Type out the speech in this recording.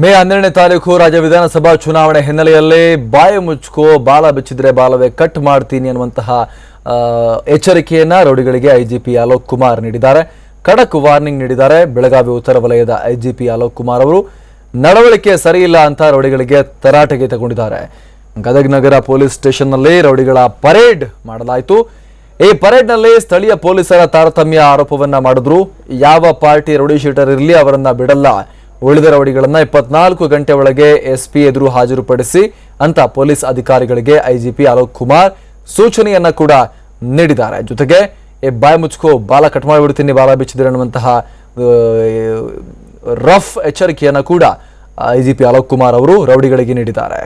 ಮೇ ಹನ್ನೆರಡನೇ ತಾರೀಕು ರಾಜ್ಯ ವಿಧಾನಸಭಾ ಚುನಾವಣೆ ಹಿನ್ನೆಲೆಯಲ್ಲಿ ಬಾಯಿ ಮುಚ್ಕೋ, ಬಾಲ ಬಿಚ್ಚಿದ್ರೆ ಬಾಲವೇ ಕಟ್ ಮಾಡ್ತೀನಿ ಅನ್ನುವಂತಹ ಎಚ್ಚರಿಕೆಯನ್ನ ರೌಡಿಗಳಿಗೆ ಐಜಿಪಿ ಅಲೋಕ್ ಕುಮಾರ್ ನೀಡಿದ್ದಾರೆ. ಖಡಕ್ ವಾರ್ನಿಂಗ್ ನೀಡಿದ್ದಾರೆ. ಬೆಳಗಾವಿ ಉತ್ತರ ವಲಯದ ಐಜಿಪಿ ಅಲೋಕ್ ಕುಮಾರ್ ಅವರು. ನಡವಳಿಕೆ ಸರಿಯಿಲ್ಲ ಅಂತ ರೌಡಿಗಳಿಗೆ ತರಾಟೆಗೆ ತಗೊಂಡಿದ್ದಾರೆ. ಗದಗ ನಗರ ಪೊಲೀಸ್ ಸ್ಟೇಷನ್ನಲ್ಲಿ ರೌಡಿಗಳ ಪರೇಡ್ ಮಾಡಲಾಯಿತು. ಈ ಪರೇಡ್ನಲ್ಲಿ ಸ್ಥಳೀಯ ಪೊಲೀಸರ ತಾರತಮ್ಯ ಆರೋಪವನ್ನ ಮಾಡಿದ್ರು. ಯಾವ ಪಾರ್ಟಿ ರೌಡಿ ಶೀಟರ್ ಇರಲಿ ಅವರನ್ನ ಬಿಡಲ್ಲ. ಉಳಿದ ರೌಡಿಗಳನ್ನು ಇಪ್ಪತ್ನಾಲ್ಕು ಗಂಟೆ ಒಳಗೆ ಎಸ್ಪಿ ಎದುರು ಹಾಜರುಪಡಿಸಿ ಅಂತ ಪೊಲೀಸ್ ಅಧಿಕಾರಿಗಳಿಗೆ ಐಜಿಪಿ ಅಲೋಕ್ ಕುಮಾರ್ ಸೂಚನೆಯನ್ನ ಕೂಡ ನೀಡಿದ್ದಾರೆ. ಜೊತೆಗೆ ಬಾಯಿ ಮುಚ್ಕೋ, ಬಾಲ ಕಟ್ ಮಾಡಿಬಿಡ್ತೀನಿ, ಬಾಲ ಬಿಚ್ಚಿದ್ರೆ ಅನ್ನುವಂತಹ ರಫ್ ಎಚ್ಚರಿಕೆಯನ್ನು ಕೂಡ ಐಜಿಪಿ ಅಲೋಕ್ ಕುಮಾರ್ ಅವರು ರೌಡಿಗಳಿಗೆ ನೀಡಿದ್ದಾರೆ.